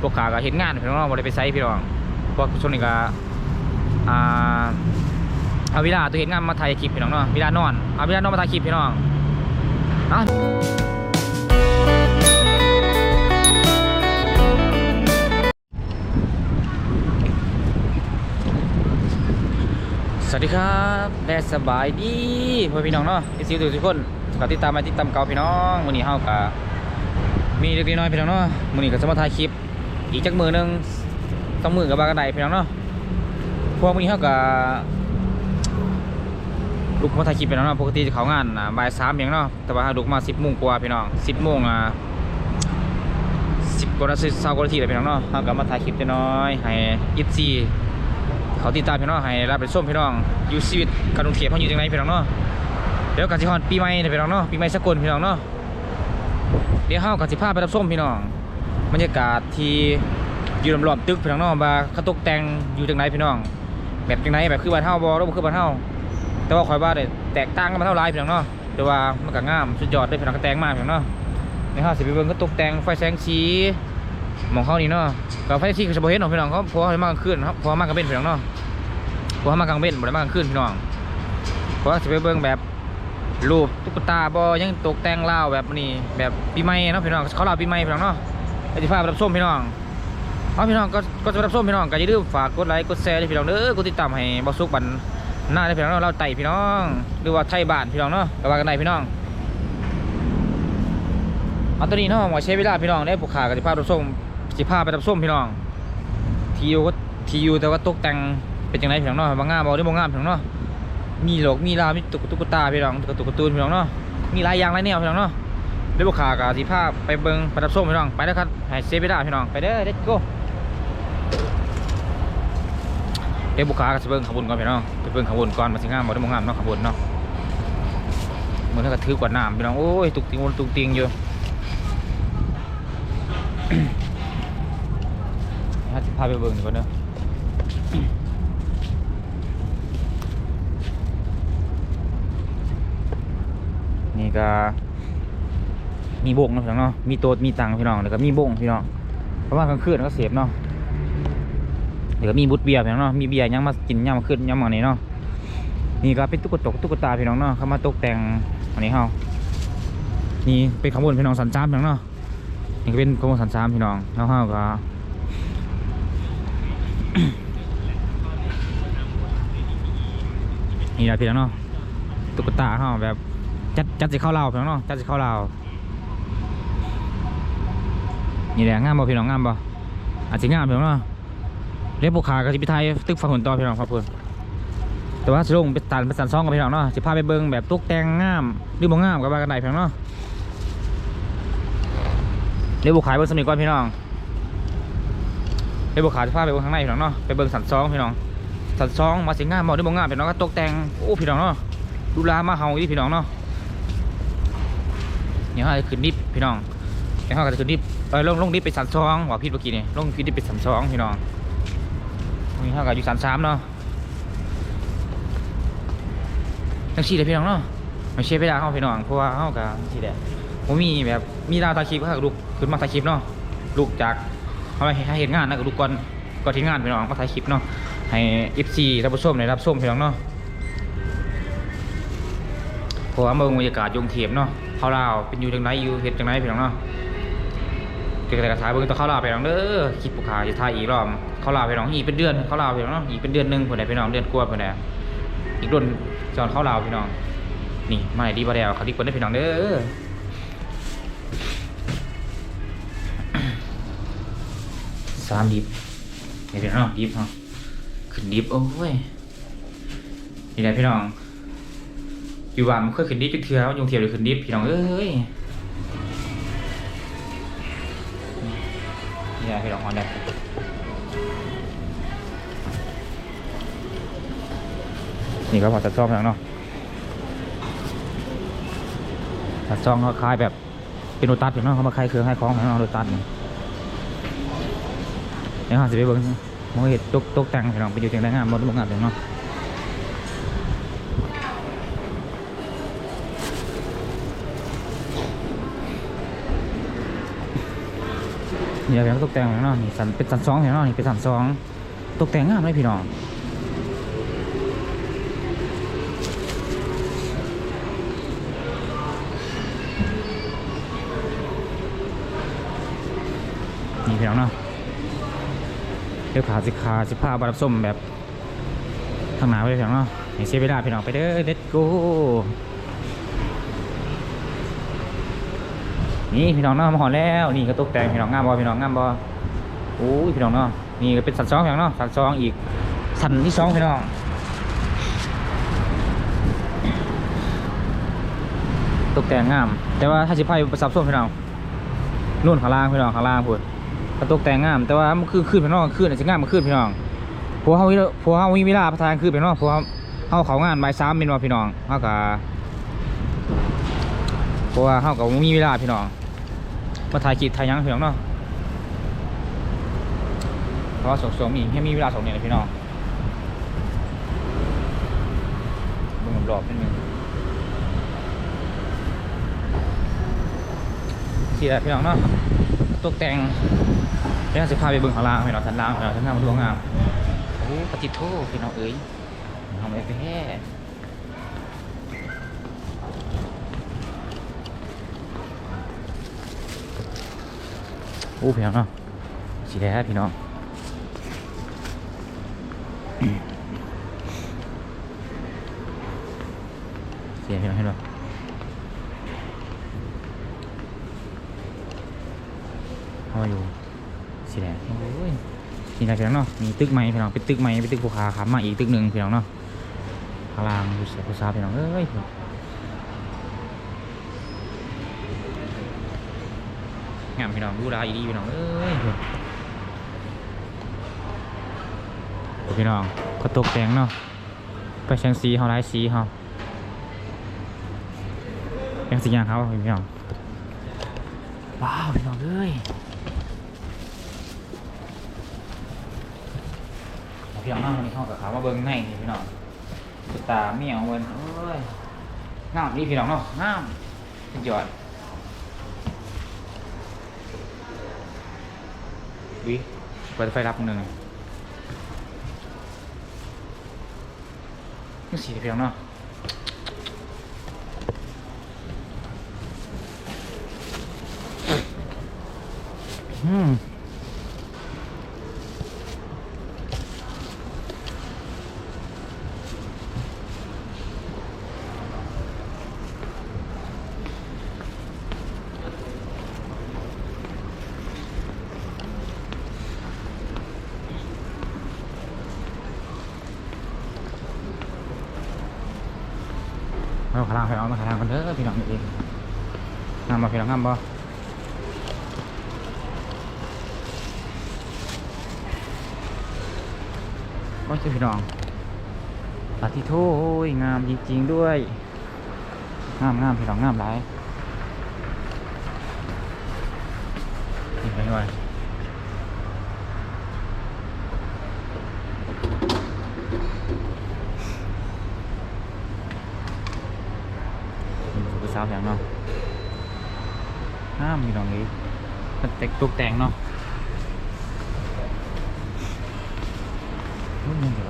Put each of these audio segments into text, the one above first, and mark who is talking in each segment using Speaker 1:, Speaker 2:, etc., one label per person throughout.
Speaker 1: พวกขาก็เห็นงานพี่น้องบ่ได้ไปไซพี่น้องพวกช่วงนี้ก็อ่าเอาเวลาตัวเห็นงานมาถ่ายคลิปพี่น้องเนาะเวลานอนเอาเวลานอนมาถ่ายคลิปพี่น้องเนะสวัสดีครับและสบายดีพ่อพี่น้องเนาะที่ซิวทุกคนกติดตามมาติดตามเก่าพี่น้องมือนี้เฮาก็มีเล็กน้อยพี่น้องเนาะมือนี้ก็จะมาถ่ายคลิป อีกจักมือนึงต้องมือกับบากันไดพี่น้องเนาะพวกนี้เฮาก็ลุกมาถ่ายคลิปพี่น้องเนาะปกติจะเขางานอะบ่าย3อย่างเนาะแต่ว่าเฮาลุกมา10โมงกว่าพี่น้อง10โมงอะ10กว่านาที20กว่านาทีเลยพี่น้องเนาะเฮาก็มาถ่ายคลิปจักหน้อยให้ FC เขาติดตามพี่น้องให้รับไปส้มพี่น้องอยู่ชีวิตการลงเทียบเขาอยู่จังไดพี่น้องเนาะเดี๋ยวกันสิฮอดปีใหม่เนี่ยพี่น้องเนาะปีใหม่สกลพี่น้องเนาะเดี๋ยวเฮากันสิพาไปรับส้มพี่น้อง บรรยากาศที่อยู่รอบๆตึกพี่น้องเนาะว่าเขาตกแต่งอยู่จังไดพี่น้อง แบบจังไดแบบคือบ้านเฮาบ่หรือบ่คือบ้านเฮาแต่ว่าข่อยว่าได้แตกต่างกันมาเท่าหลายพี่น้องเนาะแต่ว่ามันก็งามสุดยอดเลยพี่น้องก็แต่งมากพี่น้องเนาะในเฮาสิไปเบิ่งก็ตกแต่งไฟแสงสีหมองเขานี่เนาะก็ไฟที่เขาจะบ่เห็นหรอกพี่น้องเขาพราะว่าเขามากลางคืนครับพราะว่ามากลางเว้นพี่น้องเนาะพราะว่ามากลางเว้นบ่ได้มากลางคืนพี่น้องเพราะสิไปเบิ่งแบบรูปตุ๊กตาบ่ยังตกแต่งลาแบบนี้แบบปีใหม่เนาะพี่น้องเขาเลาปีใหม่พี่น้องเนาะ อ้ที่พรับชมพี่น้องเอาพี่น้องก็ก็จะรับชมพี่น้องก็อย่าลืมฝากกดไลค์กดแชร์ด้วยพี่น้องเด้อกดติดตามให้บ่สุกบันหน้าได้พี่น้องเราไต่พี่น้องหรือว่าไทยบ้านพี่น้องเนาะก็ว่ากันได้พี่น้องเอาตัวนี้เนาะหมอใช้เวลาพี่น้องได้ผูกขากับสิพาไปรับชมสิพาพไปรับชมพี่น้องทีอยู่ก็ทีอยู่แต่ว่าตกแต่งเป็นจังไดพี่น้องเนาะบางงามบ่ได้บ่งงามพี่น้องเนาะมีโลอกมีลาวมีตุ๊กตุ๊กตาพี่น้องตุ๊กตุ๊กตูนพี่น้องเนาะมีหลายอย่างหลายแนวพี่น้องเนาะ เดี๋ยวบ่ขาก็สิพาไปเบิงประดับชมพี่น้อง ไปเด้อครับให้เซฟไปได้พี่น้อง ไปเด้อ let's go เดี๋ยวบุคคาก็สิเบิงขบวนก่อนพี่น้อง ไปเบิงขบวนก่อนมาสิงามบ่ได้บ่งามเนาะขบวนเนาะเหมือนกับถือกว่าน้ำพี่น้อง โอ้ย ตุกติงตุกติงอยู่ถ้าพาไปเบิงกว่าเด้อนี่ก็ มีบงนะพี่น้องเนาะมีโต๊ดมีตังพี่น้องแล้วก็มีบงพี่น้องเพราะว่ากลางคืนก็เสียบเนาะเดี๋ยวก็มีบุตรเบียร์พี่น้องเนาะมีเบียร์ยังมากินยังมาขึ้นยังมานี้เนาะนี่ก็เป็นตุ๊กตกตุ๊กตาพี่น้องเนาะเข้ามาตกแต่งอันนี้เฮานี่เป็นขบวนพี่น้องสันจามพี่น้องเนาะนี่ก็เป็นขบวนสันจามพี่น้องเฮาเฮาก็นี่แหละพี่น้องเนาะตุ๊กตาเฮาแบบจัดจัดสิเข้าเราพี่น้องเนาะจัดสิเข้าเรา นี่แหละงามบ่พี่น้องงามบ่อาจจะงามพี่น้องเนาะเรียกบุคากับสิพิไทยตึกฝังหุ่นต่อพี่น้องครับเพื่อนแต่ว่าสิลงไปตันไปสันซองกับพี่น้องเนาะสิพาไปเบิ่งแบบตุกแต่งงามหรือบ่งามกับว่ากันได้พี่น้องเนาะเรียกบุคาเบิ่งสมิก่อนพี่น้องเรียกบุคาสิพาไปเบิ่งข้างในพี่น้องเนาะไปเบิ่งสันซองพี่น้องสันซองมาสิงามบ่หรือบ่งามพี่น้องก็ตกแต่งโอ้พี่น้องเนาะดูแลมาเฮาอีพี่น้องเนาะเดี๋ยวเราจะขึ้นดิฟพี่น้องเดี๋ยวเราก็จะขึ้นดิฟ เออลงลงดิฟไปสันสองว่าพี่เมื่อกี้นี่ลงพี่ดิฟไปสันสองพี่น้องนี่เราก็อยู่สันสามเนาะทั้งสี่เลยพี่น้องเนาะไม่ใช่ไปด่าเข้าพี่น้องเพราะว่าเขากับที่แดผมมีแบบมีดาวตาคลิปก็ลูกขึ้นมาถ่าคลิปเนาะลูกจากเขาไปให้เห็นงานนะกับลูกก่อนก่อนที่งานพี่น้องมาถ่ายคลิปเนาะให้เอฟซีรับชมในรับชมพี่น้องเนาะเพราะว่าเมืองบรรยากาศยงเทียมเนาะเข้าลาเป็นอยู่จังไรอยู่เฮ็ดจังไรพี่น้องเนาะ เกิดแต่กระถายเบิ่งต้องเข้าลาไปน้องเด้อคิดปุกขาจะทายอีกรอบเข้าลาไปน้องอีกเป็นเดือนเข้าลาไปน้องเนาะอีกเป็นเดือนหนึ่งเพิ่นได้พี่น้องเดือนกว่าเพิ่นได้อีกโดนจอนเข้าลาพี่น้อง นี่มาไหนดีบ่แล้วเขาดีกว่าได้พี่น้องเด้อสามดิบนี่พี่น้องดิบเนาะขึ้นดิบโอ้ยนี่แหละพี่น้องอยู่บ้านมันเคยขึ้นดิฟจักเทื่อแล้วยงเทียบเลยขึ้นดิฟพี่น้องเอ้ย นี่แหละพี่น้องฮอนได้นี่ก็พอตัดซ่อมแล้วเนาะตัดซ่อมก็คล้ายแบบเป็นโรตัสพี่น้องเขามาคล้ายเครื่องให้คล้องพี่น้องโรตัสนี่เนี่ยฮะสิไปเบิ้งมองเห็ดตกตกแต่งพี่น้องไปอยู่จังได้งามหมดทุกงานเลยเนาะ นนี่เป็นตกแต่งข้างนอกนี่สันเป็นสันสองข้างนอกนี่เป็นสันสองตกแต่งงามเลยพี่น้องนี่พี่น้องเนาะเดี๋ยวขาสิขาสิผ้าบารับส้มแบบข้างหน้าไปพี่น้องเนาะให้เสียเวลาพี่น้องไปเด้อ let's go นี่พี่น้องเนาะมาหอแล้วนี่ก็ตกแต่งพี่น้องงามบอพี่น้องงามบอโอ้ยพี่น้องเนาะนี่ก็เป็นสันสองพี่น้องเนาะสันสองอีกสันที่สองพี่น้องตกแต่งงาม แต่ว่าถ้าสิพายประสับส้มพี่น้องนู่นข้างล่างพี่น้องข้างล่างพูดก็ตกแต่งงาม แต่ว่ามันคือขึ้นพี่น้องขึ้นอาจจะงามมันขึ้นพี่น้องผัวเฮาผัวเฮามีเวลาประทานขึ้นพี่น้องผัวเฮาเขางานบ่ายสามเป็นว่าพี่น้องเฮาก็เพราะว่าเฮาก็บ่มีเวลาพี่น้อง มาถ่ายคลิปถ่ายยังพี่น้องเนาะเพราะว่าส่งส่งมีแค่มีเวลาส่งเนี่ยเลยพี่น้องบิ่งรอบนิดนึงเสีแหละพี่น้องเนาะตกแต่งเดี๋ยวสิพาไปเบิ่งข้างล่างพี่น้องชั้นล่างพี่น้องชั้นล่างมันดูงามโอ้ปฏิโทพี่น้องเอ้ยทำไมไปแฮ่ โอ้พี่น้องเนาะสีแดงพี่น้องเสียพี่น้องเห็นปะเข้ามาอยู่สีแดงโอ้ยนี่แหละพี่น้องเนาะมีตึกใหม่พี่น้องเป็นตึกใหม่เป็นตึกภูเขาขามาอีกตึกหนึ่งพี่น้องเนาะข้างล่างดูเสียผู้สาพี่น้องเอ้ย งามพี่น้องดูดาอีดีพี่น้องเอ้ยพี่น้องก็ตกแต่งเนาะไปเชียงสีเฮาไล่สีเฮายังสีอย่างเขาพี่น้องว้าวพี่น้องเอ้ยพี่น้องนั่งวันนี้เข้ากับเขามาเบิ้งในพี่น้องสุดตาเมี่ยวเวินเอ้ยงามนี่พี่น้องเนาะงามสุดยอด วิเปิดไฟรับหนึ่งนี่สีเพียงเนาะอืม เรางล่างไปเอามาขางกันเด้อพี่น้องเองงามบ่พี่น้องงามบ่ก็คือพี่น้องปาติโทยงามจริงๆด้วย งามงามพี่น้องงามหลายนี่ไปหน่อยเป็นผู้สา วอย่างเนาะงามพี่น้องนี้มันแต่งตกแต่งเนาะอืมเดี๋ยว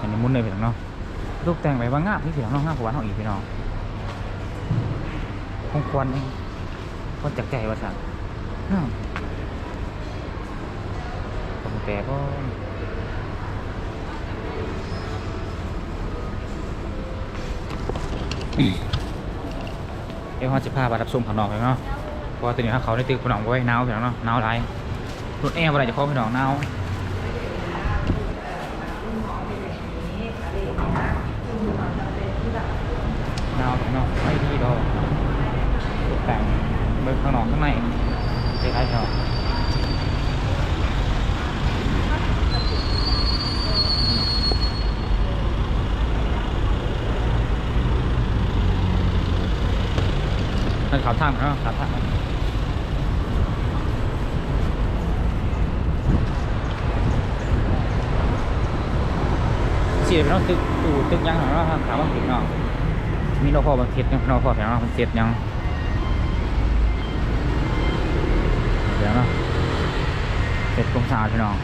Speaker 1: อันนี้มุนเลยพี่น้องเนาะลูกแต่งไปว่างามนี่พี่น้องเนาะงามกว่าเฮาอีกพี่น้องคงควรเองควรจักใจว่าสั่นง แต่ก็เดี๋ยวเขาจะพาไปรับชมข้างนอกเลยเนาะเพราะว่าตัวนี้เขาในตึกพี่น้องไว้หนาวพี่น้องเนาะหนาวไรรถแอร์อะไรจะเข้าพี่น้องหนาวนาวข้างนอกไม่ดีดอกตกแต่งเบิกข้างนอกข้างในคล้ายๆเขานั่ ขาวทางเนาะขาวทางสีสี่พี่น้องตึกตู่ตึกยังของเราะถามว่าพี่น้องมีโลโก้บันเทศยังพี่น้องพ่อพี่น้องมันเสร็จยังเดี๋ยวเนาะเสร็จกรมสะอาดพี่น้อง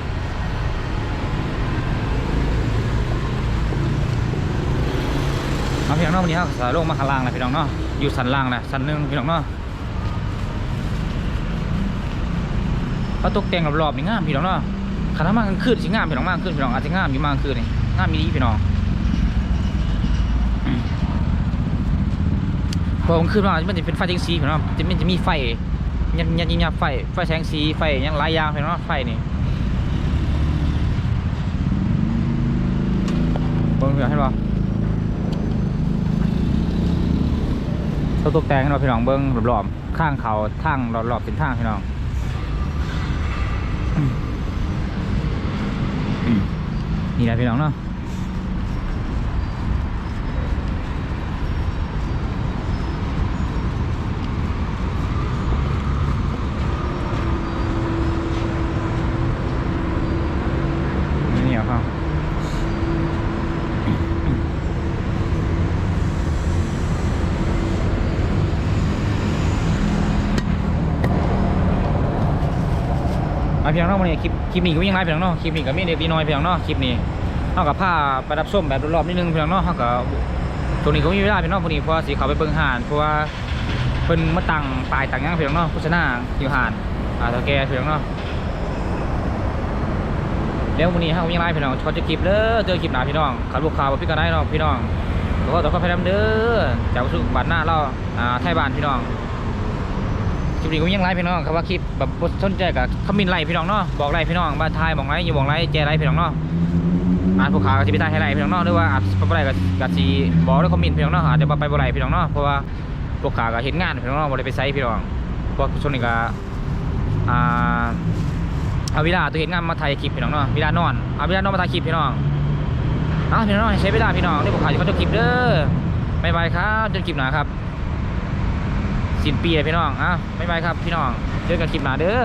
Speaker 1: เอาพี่น้องเนาะวันนี้เราสายลงมาข้างล่างนะพี่น้องเนาะ อยู่สันล่างนะสันหนึ่งพี่น้องเนาะเขาตกแต่งรอบๆนี่งามพี่น้องเนาะขันมากกลางคืนสิงามพี่น้องมากกลางคืนพี่น้องอาจจะงามอยู่มากกลางคืนนี่งามมีดีพี่น้องพอกลางคืนมามันจะเป็นไฟแสงสีพี่น้องจะมันจะมีไฟยันยันยิงยับไฟไฟแสงสีไฟยังหลายอย่างพี่น้องไฟนี่เบิ่งพี่น้องเห็นป่ ตกตกแต่งให้เราพี่น้องเบิ้งรอบๆข้างเขาทางรอบๆเป็นทางพี่น้องอืมนี่แหละพี่น้องเนาะนี่เหรอครับ มา เพียงเนาะวันนี้คลิปคลิปนี้ก็ยังไงเพียงเนาะคลิปนี้ก็มีเด็กดีน้อยเพียงเนาะคลิปนี้เท่ากับผ้าประดับส้มแบบรอบนิดนึงเพียงเนาะเท่ากับตรงนี้ก็มีเวลาเพียงเนาะพอดีเพราะว่าสีเขาไปเบิ่งหานเพราะว่าเพิ่นมาตั้งปลายตั้งหยังเพียงเนาะโฆษณาอยู่หานอ่าเท่าแกเพียงเนาะแล้ววันนี้เฮาก็ยังไงพี่น้องชอตจะคลิปเด้อเจอคลิปหนาพี่น้องขับลูกค้าบ่พี่กันได้เนาะพี่น้องแล้วก็ต้องขอพยายาเด้อจากสุขบัตรหน้าเราอ่าไทยบ้านพี่น้อง คลิปนี้ก็ยังไลฟ์พี่น้องครับว่าคลิปแบบบ่สนใจกับคอมเมนไลฟ์พี่น้องเนาะบอกไลฟ์พี่น้องบ้านทายบอกไลฟ์อยู่บอกไลฟ์แจไลฟ์พี่น้องเนาะอ่านผู้ขาก็จะไปทายให้ไลฟ์พี่น้องเนาะหรือว่าอาจจะไลฟ์ก็ก็สิบอกด้วยคอมเมนพี่น้องเนาะอาจจะไปบ่ไลฟ์พี่น้องเนาะเพราะว่าผู้ขาก็เห็นงานพี่น้องเนาะบ่ได้ไปไซต์พี่น้องเพราะช่วงนี้ก็อ่าเอาเวลาตัวเห็นงานมาถ่ายคลิปพี่น้องเนาะเวลานอนเอาเวลานอนมาถ่ายคลิปพี่น้องเอาพี่น้องใช้เวลาพี่น้องนี่ผู้ขาจะเขาจะคลิปเด้อบ๊ายบายครับจนคลิปหน้าครับ สิ้นปีเลยพี่น้องอะบ๊ายบายครับพี่น้องเจอกันคลิปหน้าเด้อ